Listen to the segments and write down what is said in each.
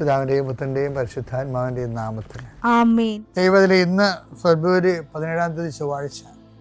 പിതാവിന്റെയും പുത്രന്റെയും പരിശുദ്ധാത്മാവിന്റെയും നാമത്തിൽ. ആമേൻ. ദൈവത്തിലെ ഇന്ന് ഫെബ്രുവരി പതിനേഴാം തീയതി ചൊവ്വാഴ്ച.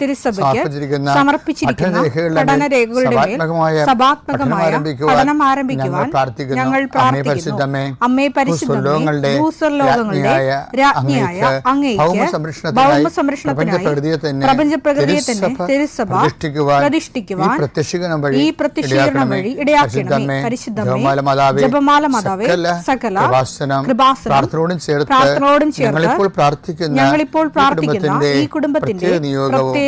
തിരുസഭയ്ക്ക് സമർപ്പിച്ചിരിക്കുന്ന പഠന രേഖകളുടെ സഭാത്മകമായ പഠനം ആരംഭിക്കുവാൻ ഞങ്ങൾ പ്രാർത്ഥിക്കുന്നു. അമ്മേ പരിശുദ്ധമേ, ഭൂസ്വർലോകങ്ങളുടെ രാജ്ഞിയായ അങ്ങേക്ക് തന്നെ തിരുസഭ പ്രതിഷ്ഠിക്കുവാൻ ഈ പ്രത്യക്ഷീകരണം വഴി ഇടയാക്കണമേ. പരിശുദ്ധമേ ജപമാല മാതാവേ സകല സകല കൃപാസനം കൃപാസനം പ്രാർത്ഥനയോടും ചേർത്ത് ഞങ്ങളിപ്പോൾ പ്രാർത്ഥിക്കുന്ന ഈ കുടുംബത്തിന്റെ പ്രത്യേക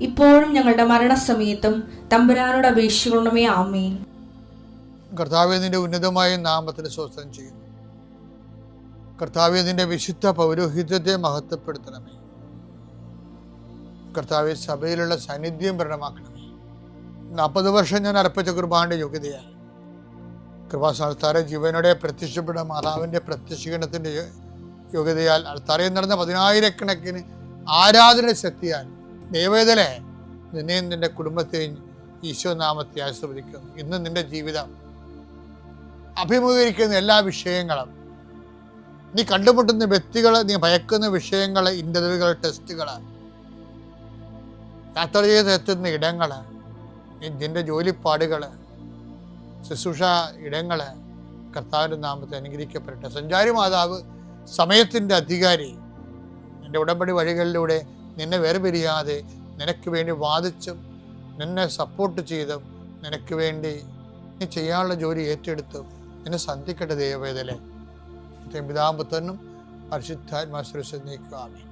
ഇപ്പോഴും ഞങ്ങളുടെ മരണസമയത്തും തമ്പുരാനോട് അപേക്ഷിക്കണമേ ആമേൻ. കർത്താവെ നിന്റെ ഉന്നതമായ നാമത്തിന് സ്വസ്ഥം ചെയ്യുന്നു. കർത്താവെ നിന്റെ വിശുദ്ധ പൗരോഹിത്യത്തെ മഹത്വപ്പെടുത്തണമേ. കർത്താവെ സഭയിലുള്ള സാന്നിധ്യം പ്രകടമാക്കണമേ. നാൽപ്പത് വർഷം ഞാൻ അർപ്പിച്ച കുർബാന്റെ യോഗ്യതയാണ്. കൃപാസ്ഥാനത്താറെ ജീവനോടെ പ്രത്യക്ഷപ്പെട്ട മാതാവിന്റെ പ്രത്യക്ഷീകരണത്തിന്റെ യോഗ്യതയാൽ അൾത്താറയിൽ നടന്ന പതിനായിരക്കണക്കിന് ആരാധന ശക്തിയാൽ ദൈവവേദനെ. നിന്നെയും നിന്റെ കുടുംബത്തെയും ഈശോ നാമത്തെ ആശ്രവദിക്കുന്നു ഇന്ന് നിന്റെ ജീവിതം അഭിമുഖീകരിക്കുന്ന എല്ലാ വിഷയങ്ങളും നീ കണ്ടുമുട്ടുന്ന വ്യക്തികൾ നീ ഭയക്കുന്ന വിഷയങ്ങൾ ഇന്റർവ്യൂകൾ ടെസ്റ്റുകൾ യാത്ര ചെയ്ത് എത്തുന്ന ഇടങ്ങൾ നിന്റെ ജോലിപ്പാടുകൾ ശുശ്രൂഷ ഇടങ്ങൾ കർത്താവിന്റെ നാമത്തെ അനുഗ്രഹിക്കപ്പെടട്ടെ. സഞ്ചാരി മാതാവ് സമയത്തിന്റെ അധികാരി എന്റെ ഉടമ്പടി വഴികളിലൂടെ നിന്നെ വേർപിരിയാതെ നിനക്ക് വേണ്ടി വാദിച്ചും നിന്നെ സപ്പോർട്ട് ചെയ്തും നിനക്ക് വേണ്ടി നീ ചെയ്യാനുള്ള ജോലി ഏറ്റെടുത്തും നിന്നെ സന്ധിക്കട്ടെ ദൈവവേദലെ പിതാമ്പുത്തനും പരിശുദ്ധാത്മാശ്രസ് നീക്കുവാമേ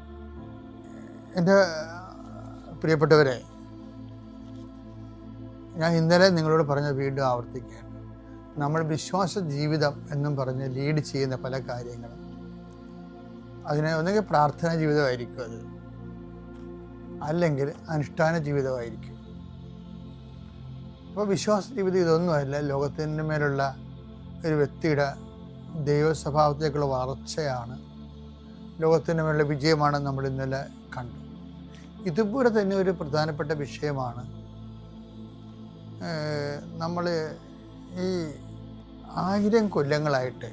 എന്റെ പ്രിയപ്പെട്ടവരെ ഞാൻ ഇന്നലെ നിങ്ങളോട് പറഞ്ഞ വീണ്ടും ആവർത്തിക്കുകയാണ്. നമ്മൾ വിശ്വാസ ജീവിതം എന്നും പറഞ്ഞ് ലീഡ് ചെയ്യുന്ന പല കാര്യങ്ങളും. അതിനെ ഒന്നുകിൽ പ്രാർത്ഥനാ ജീവിതമായിരിക്കും അത്. അല്ലെങ്കിൽ അനുഷ്ഠാന ജീവിതമായിരിക്കും. അപ്പോൾ വിശ്വാസ ജീവിതം ഇതൊന്നുമല്ല. ലോകത്തിന്റെ മേലുള്ള ഒരു വ്യക്തിയുടെ ദൈവസ്വഭാവത്തേക്കുള്ള വളർച്ചയാണ്. ലോകത്തിന്റെ മേലുള്ള വിജയമാണ് നമ്മൾ ഇന്നലെ കണ്ടു. ഇതുപോലെ തന്നെ ഒരു പ്രധാനപ്പെട്ട വിഷയമാണ് നമ്മൾ ഈ ആയിരം കൊല്ലങ്ങളായിട്ട്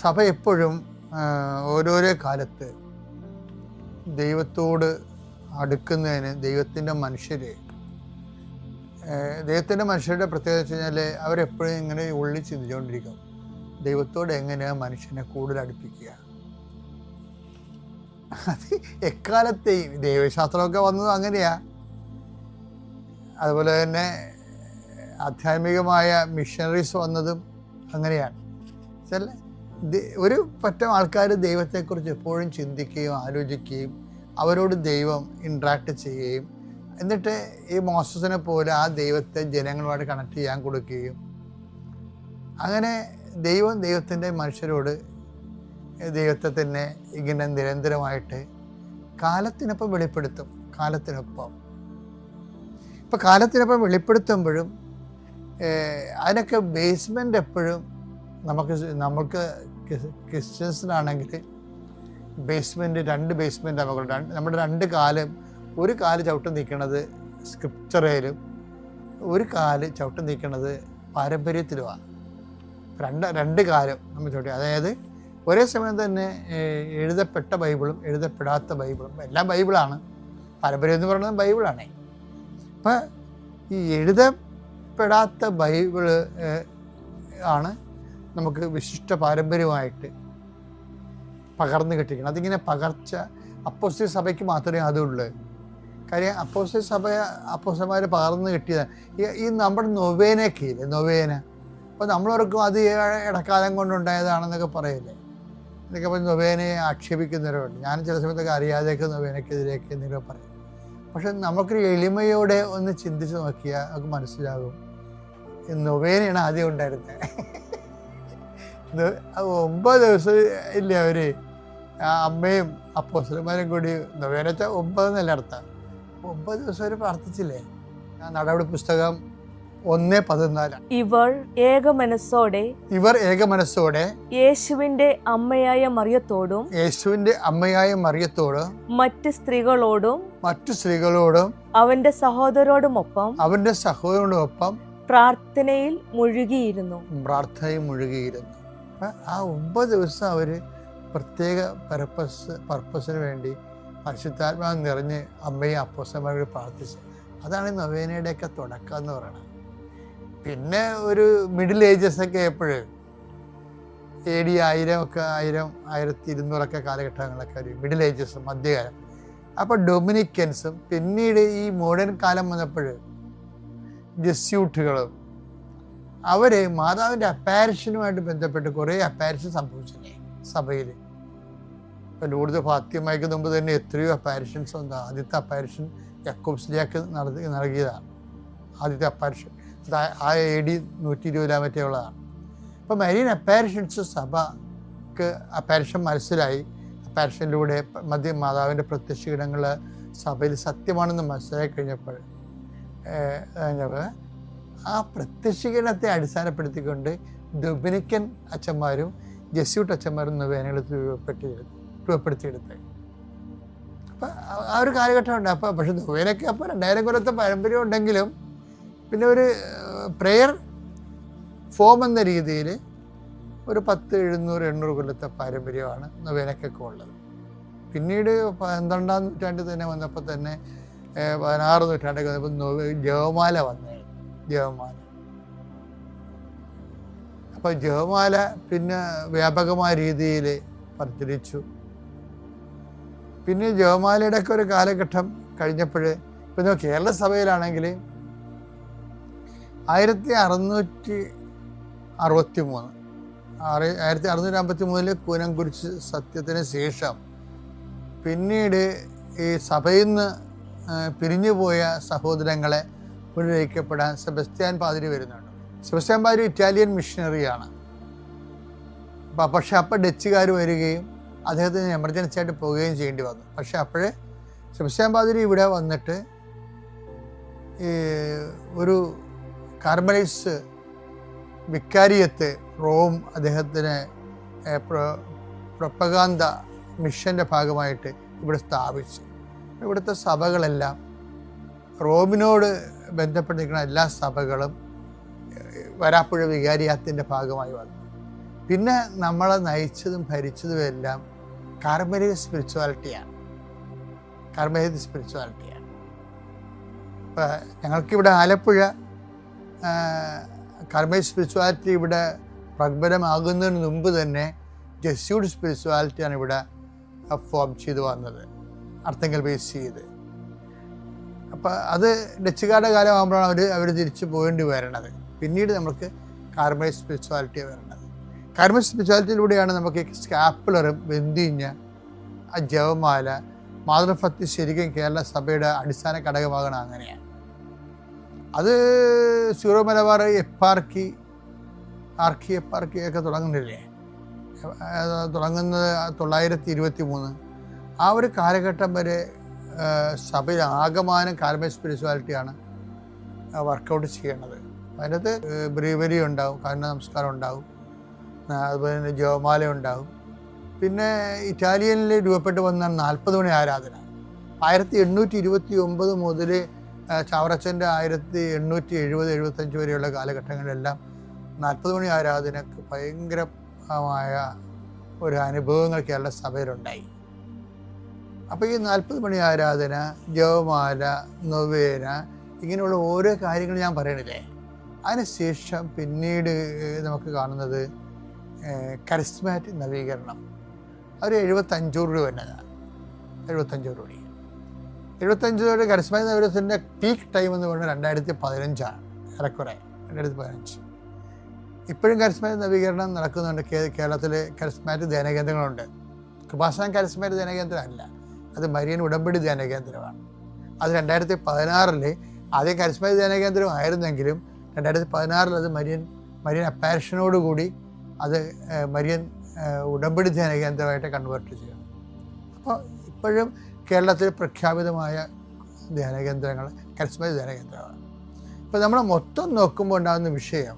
സഭ എപ്പോഴും ഓരോരോ കാലത്ത് ദൈവത്തോട് അടുക്കുന്നതിന് ദൈവത്തിന്റെ മനുഷ്യർ ദൈവത്തിന്റെ മനുഷ്യരുടെ പ്രത്യേകത വെച്ച് കഴിഞ്ഞാൽ അവരെപ്പോഴും ഇങ്ങനെ ഉള്ളിൽ ചിന്തിച്ചുകൊണ്ടിരിക്കും. ദൈവത്തോട് എങ്ങനെയാണ് മനുഷ്യനെ കൂടുതൽ അടുപ്പിക്കുക? അത് എക്കാലത്തെയും ദൈവശാസ്ത്രമൊക്കെ വന്നത് അങ്ങനെയാ. അതുപോലെ തന്നെ ആധ്യാത്മികമായ മിഷണറീസ് വന്നതും അങ്ങനെയാണ്. ചില ഒരു പറ്റം ആൾക്കാർ ദൈവത്തെക്കുറിച്ച് എപ്പോഴും ചിന്തിക്കുകയും ആലോചിക്കുകയും അവരോട് ദൈവം ഇൻട്രാക്ട് ചെയ്യുകയും എന്നിട്ട് ഈ മോസസിനെ പോലെ ആ ദൈവത്തെ ജനങ്ങളുമായിട്ട് കണക്ട് ചെയ്യാൻ കൊടുക്കുകയും. അങ്ങനെ ദൈവം ദൈവത്തിന്റെ മനുഷ്യരോട് ദൈവത്തെ തന്നെ ഇങ്ങനെ നിരന്തരമായിട്ട് കാലത്തിനൊപ്പം വെളിപ്പെടുത്തും കാലത്തിനൊപ്പം. ഇപ്പം കാലത്തിനൊപ്പം വെളിപ്പെടുത്തുമ്പോഴും അതിനൊക്കെ ബേസ്മെന്റ് എപ്പോഴും നമുക്ക് നമ്മൾക്ക് ക്രിസ്ത്യൻസിനാണെങ്കിൽ ബേസ്മെന്റ് രണ്ട് ബേസ്മെന്റ് നമുക്ക് നമ്മുടെ രണ്ട് കാലും ഒരു കാൽ ചവിട്ട് നിൽക്കുന്നത് സ്ക്രിപ്ചറയിലും ഒരു കാൽ ചവിട്ട് നിൽക്കുന്നത് പാരമ്പര്യത്തിലുമാണ്. രണ്ട് രണ്ട് കാലം നമ്മൾ ചവിട്ടി. അതായത് ഒരേ സമയം തന്നെ എഴുതപ്പെട്ട ബൈബിളും എഴുതപ്പെടാത്ത ബൈബിളും എല്ലാം ബൈബിളാണ്. പാരമ്പര്യം എന്ന് പറയുന്നത് ബൈബിളാണ്. അപ്പം ഈ എഴുതപ്പെടാത്ത ബൈബിൾ ആണ് നമുക്ക് വിശിഷ്ട പാരമ്പര്യമായിട്ട് പകർന്നു കിട്ടിക്കണം അതിങ്ങനെ പകർച്ച അപ്പോസ്റ്റൽ സഭയ്ക്ക് മാത്രമേ അതുള്ളൂ. കാര്യം അപ്പോസ്റ്റൽ സഭ അപ്പോസ്റ്റന്മാർ പകർന്നു കിട്ടിയത് ഈ- നമ്മുടെ നൊവേനയൊക്കെ നൊവേന. അപ്പോൾ നമ്മളോർക്കും അത് ഇടക്കാലം കൊണ്ടുണ്ടായതാണെന്നൊക്കെ പറയില്ലേ? എന്നൊക്കെ പറഞ്ഞ് നൊവേനയെ ആക്ഷേപിക്കുന്നവരുണ്ട് ഞാൻ ചില സമയത്തൊക്കെ അറിയാതെയൊക്കെ നൊവേനയ്ക്കെതിരെയൊക്കെ എന്തെങ്കിലും പറയും. പക്ഷെ നമുക്കൊരു എളിമയോടെ ഒന്ന് ചിന്തിച്ച് നോക്കിയാൽ നമുക്ക് മനസ്സിലാകും. നൊവേനയാണ് ആദ്യം ഉണ്ടായിരുന്നത്. ഒമ്പത് ദിവസം ഇല്ലേ അവർ. ആ അമ്മയും അപ്പോസലന്മാരും കൂടി നൊവേന വെച്ചാൽ ഒമ്പത് എന്നല്ല അർത്ഥം. ഒമ്പത് ദിവസം അവർ പ്രാർത്ഥിച്ചില്ലേ? നടപടി പുസ്തകം ഒന്ന് പതിനാല്. ഇവർ ഏക മനസ്സോടെ ഇവർ ഏകമനസ്സോടെ യേശുവിന്റെ അമ്മയായ മറിയത്തോടും യേശുവിന്റെ അമ്മയായ മറിയത്തോടും മറ്റ് സ്ത്രീകളോടും മറ്റു സ്ത്രീകളോടും അവന്റെ സഹോദരോടുമൊപ്പം അവന്റെ സഹോദരോടൊപ്പം പ്രാർത്ഥനയിൽ മുഴുകിയിരുന്നു. പ്രാർത്ഥനയിൽ മുഴുകിയിരുന്നു. ആ ഒമ്പത് ദിവസം അവർ പ്രത്യേക പർപ്പസ് പർപ്പസിന് വേണ്ടി പരിശുദ്ധാത്മാവ് നിറഞ്ഞ് അമ്മയും അപ്പോസന്മാരോട് പ്രാർത്ഥിച്ച്. അതാണ് നൊവേനയുടെയൊക്കെ തുടക്കം എന്ന് പറയുന്നത് പിന്നെ ഒരു മിഡിൽ ഏജസ് ഒക്കെ എപ്പോഴും എ ഡി ആയിരം ഒക്കെ ആയിരം ആയിരത്തി ഇരുന്നൂറൊക്കെ കാലഘട്ടങ്ങളൊക്കെ ഒരു മിഡിൽ ഏജസ് മധ്യകാലം. അപ്പോൾ ഡൊമിനിക്കൻസും പിന്നീട് ഈ മോഡേൺ കാലം വന്നപ്പോൾ ജസ്യൂട്ടുകളും അവർ മാതാവിന്റെ അപ്പാരിഷനുമായിട്ട് ബന്ധപ്പെട്ട് കുറേ അപ്പാരിഷൻ സംഭവിച്ചില്ലേ സഭയിൽ ഇപ്പം ലൂർദ് ഫാത്യമായിക്ക് മുമ്പ് തന്നെ എത്രയോ അപ്പാരിഷൻസ് ഉണ്ട് ആദ്യത്തെ അപ്പാരിഷൻ യക്കോബ്സിലേക്ക് നടത്തി നൽകിയതാണ്. ആദ്യത്തെ അപ്പാരിഷൻ. ആ- എ ഡി നൂറ്റി ഇരുപതിലാ മറ്റേ ഉള്ളതാണ്. അപ്പം മരീൻ അപ്പാരിഷൻസ് സഭക്ക് അപ്പാരിഷൻ മനസ്സിലായി. അപ്പാരിഷനിലൂടെ മധ്യ മാതാവിന്റെ പ്രത്യക്ഷീടങ്ങൾ സഭയിൽ സത്യമാണെന്ന് ഏഹ്, കഴിഞ്ഞപ്പോൾ ആ പ്രത്യക്ഷീകരണത്തെ അടിസ്ഥാനപ്പെടുത്തിക്കൊണ്ട് ഡൊമിനിക്കൻ അച്ഛന്മാരും ജസ്യൂട്ട് അച്ഛന്മാരും വേനകളിൽ രൂപപ്പെട്ടി രൂപപ്പെടുത്തിയെടുത്തത്. അപ്പം ആ ഒരു കാലഘട്ടം ഉണ്ട് അപ്പോൾ പക്ഷെ നൊവേനൊക്കെ അപ്പോൾ രണ്ടായിരം കൊല്ലത്തെ പാരമ്പര്യം ഉണ്ടെങ്കിലും പിന്നെ ഒരു പ്രെയർ ഫോം എന്ന രീതിയിൽ ഒരു പത്ത് എഴുന്നൂറ് എണ്ണൂറ് കൊല്ലത്തെ പാരമ്പര്യമാണ് നൊവേനക്കൊക്കെ ഉള്ളത്. പിന്നീട് പന്ത്രണ്ടാം നൂറ്റാണ്ടിൽ തന്നെ വന്നപ്പോൾ തന്നെ പതിനാറ് നൂറ്റാണ്ടൊക്കെ വന്നപ്പോൾ ജവമാല വന്നേ. ജവമാല അപ്പോൾ ജപമാല പിന്നെ വ്യാപകമായ രീതിയിൽ പ്രചരിച്ചു. പിന്നെ ജപമാലയുടെ ഒക്കെ ഒരു കാലഘട്ടം കഴിഞ്ഞപ്പോൾ പിന്നെ കേരള സഭയിലാണെങ്കിൽ ആയിരത്തി അറുന്നൂറ്റി അറുപത്തി മൂന്ന് ആയിരത്തി അറുന്നൂറ്റി അമ്പത്തി മൂന്നിൽ കൂനംകുരിശ് സത്യത്തിന് ശേഷം പിന്നീട് ഈ സഭയിൽ നിന്ന് പിരിഞ്ഞു പോയ സഹോദരങ്ങളെ പുനരയിക്കപ്പെടാൻ സെബസ്ത്യാൻ പാതിരി വരുന്നുണ്ട്. സെബസ്ത്യാൻ പാതിരി ഇറ്റാലിയൻ മിഷണറിയാണ് അപ്പം പക്ഷെ അപ്പം ഡച്ചുകാർ വരികയും അദ്ദേഹത്തിന് എമർജൻസി ആയിട്ട് പോവുകയും ചെയ്യേണ്ടി വന്നു. പക്ഷെ അപ്പോഴേ സെബസ്ത്യാൻ പാതിരി ഇവിടെ വന്നിട്ട് ഈ ഒരു കാർബണൈസ് വിക്കാരിയത്ത് റോം അദ്ദേഹത്തിന് ഏഹ്, പ്ര- പ്രൊപ്പഗാന്ത മിഷന്റെ ഭാഗമായിട്ട് ഇവിടെ സ്ഥാപിച്ചു. ഇവിടുത്തെ സഭകളെല്ലാം റോമിനോട് ബന്ധപ്പെട്ടിരിക്കുന്ന എല്ലാ സഭകളും വരാപ്പുഴ വികാരിയാത്തിന്റെ ഭാഗമായി വന്നു. പിന്നെ നമ്മളെ നയിച്ചതും ഭരിച്ചതും എല്ലാം കാർമലിക സ്പിരിച്വാലിറ്റിയാണ്. കാർമലി സ്പിരിച്വാലിറ്റിയാണ്. ഇപ്പോൾ ഞങ്ങൾക്കിവിടെ ആലപ്പുഴ കർമ്മ സ്പിരിച്വാലിറ്റി ഇവിടെ പ്രബലമാകുന്നതിന് മുമ്പ് തന്നെ ജസ്യൂഡ് സ്പിരിച്വാലിറ്റിയാണ് ഇവിടെ ഫോം ചെയ്തു വന്നത്. അർത്ഥങ്ങൾ ബേസ് ചെയ്ത്. അത് ഡച്ചുകാരുടെ കാലമാകുമ്പോഴാണ് അവർ അവർ തിരിച്ചു പോകേണ്ടി വരണത്. പിന്നീട് നമുക്ക് കാർമൽ സ്പിരിച്വാലിറ്റി വരണത്. കാർമൽ സ്പിരിച്വാലിറ്റിയിലൂടെയാണ് നമുക്ക് സ്കാപ്പിളറും വെന്തിഞ്ഞ ആ ജവമാല മാതൃഭക്തി ശരിക്കും കേരള സഭയുടെ അടിസ്ഥാന ഘടകമാകണം അങ്ങനെയാണ്. അത് zero Malabar eparchy archeparchy ഒക്കെ തുടങ്ങുന്നില്ലേ? തുടങ്ങുന്നത് തൊള്ളായിരത്തി ഇരുപത്തി മൂന്ന് ആ ഒരു കാലഘട്ടം വരെ സഭയിൽ ആകമാനം കാർമൽ സ്പിരിച്വാലിറ്റിയാണ് വർക്കൗട്ട് ചെയ്യണത് അതിനകത്ത് ബ്രീവരി ഉണ്ടാവും കാരണ നമസ്കാരം ഉണ്ടാവും അതുപോലെ തന്നെ ജോമാല ഉണ്ടാവും. പിന്നെ ഇറ്റാലിയനിൽ രൂപപ്പെട്ട് വന്ന നാൽപ്പത് മണി ആരാധന. ആയിരത്തി എണ്ണൂറ്റി ഇരുപത്തി ഒമ്പത് മുതൽ ചാവറച്ചന്റെ ആയിരത്തി എണ്ണൂറ്റി എഴുപത് എഴുപത്തഞ്ച് വരെയുള്ള കാലഘട്ടങ്ങളിലെല്ലാം നാൽപ്പത് മണി ആരാധനക്ക് ഭയങ്കരമായ ഒരു അനുഭവങ്ങൾ കേരള സഭയിലുണ്ടായി. അപ്പോൾ ഈ നാൽപ്പത് മണി ആരാധന ജവമാല നൊവേന ഇങ്ങനെയുള്ള ഓരോ കാര്യങ്ങൾ ഞാൻ പറയണില്ലേ? അതിനുശേഷം പിന്നീട് നമുക്ക് കാണുന്നത് കരിസ്മാറ്റിക് നവീകരണം. അവർ എഴുപത്തഞ്ചൂറ് രൂപ തന്നെ എഴുപത്തഞ്ചൂറ് രൂപ. എഴുപത്തഞ്ചോടെ കരിസ്മാറ്റിക് നവീകരണത്തിന്റെ പീക്ക് ടൈം എന്ന് പറഞ്ഞാൽ രണ്ടായിരത്തി പതിനഞ്ചാണ് ഏറെക്കുറെ രണ്ടായിരത്തി പതിനഞ്ച് ഇപ്പോഴും കരിസ്മാറ്റിക് നവീകരണം നടക്കുന്നുണ്ട്. കേരളത്തിൽ കരിസ്മാറ്റിക് ധ്യാനകേന്ദ്രങ്ങളുണ്ട്. കൃപാസനം കരിസ്മാറ്റിക് ധ്യാനകേന്ദ്രം അല്ല അത് മരിയൻ ഉടമ്പടി ധ്യാന കേന്ദ്രമാണ്. അത് രണ്ടായിരത്തി പതിനാറിൽ ആദ്യം ധ്യാന കേന്ദ്രം ആയിരുന്നെങ്കിലും രണ്ടായിരത്തി പതിനാറിൽ അത് മരിയൻ മരിയൻ അപ്പാരഷനോടുകൂടി അത് മരിയൻ ഉടമ്പടി ധ്യാന കേന്ദ്രമായിട്ട് കൺവേർട്ട് ചെയ്യണം അപ്പോൾ ഇപ്പോഴും കേരളത്തിൽ പ്രഖ്യാപിതമായ ധ്യാന കേന്ദ്രങ്ങൾ ധ്യാനകേന്ദ്രങ്ങൾ ധ്യാന കേന്ദ്രമാണ്. ഇപ്പോൾ നമ്മൾ മൊത്തം നോക്കുമ്പോൾ ഉണ്ടാകുന്ന വിഷയം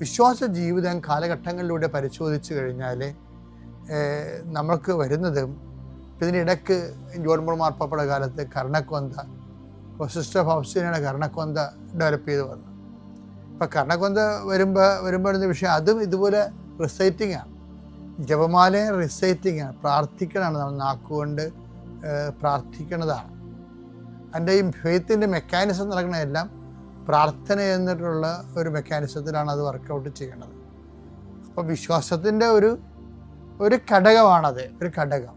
വിശ്വാസ ജീവിതം കാലഘട്ടങ്ങളിലൂടെ പരിശോധിച്ച് കഴിഞ്ഞാൽ നമ്മൾക്ക് വരുന്നതും ഇപ്പം ഇതിനിടയ്ക്ക് ജോൺ മോൾ മാർപ്പാപ്പയുടെ കാലത്ത് കർണക്കൊന്ത സിസ്റ്റർ ഹൗസിനാണ് കർണക്കൊന്ത ഡെവലപ്പ് ചെയ്ത് വന്നത്. ഇപ്പം കർണക്കൊന്ത വരുമ്പോൾ വരുമ്പോൾ വിഷയം അതും ഇതുപോലെ റിസൈറ്റിംഗ് ആണ്. ജപമാലയും റിസൈറ്റിംഗ് ആണ്. പ്രാർത്ഥിക്കണമാണ് നമ്മൾ നാക്കുകൊണ്ട് പ്രാർത്ഥിക്കുന്നതാണ്. അതിന്റെ ഈ ഫെയ്ത്തിന്റെ മെക്കാനിസം നടക്കണതെല്ലാം പ്രാർത്ഥന എന്നിട്ടുള്ള ഒരു മെക്കാനിസത്തിലാണ് അത് വർക്കൗട്ട് ചെയ്യണത് അപ്പോൾ വിശ്വാസത്തിന്റെ ഒരു ഒരു ഘടകമാണത് ഒരു ഘടകം.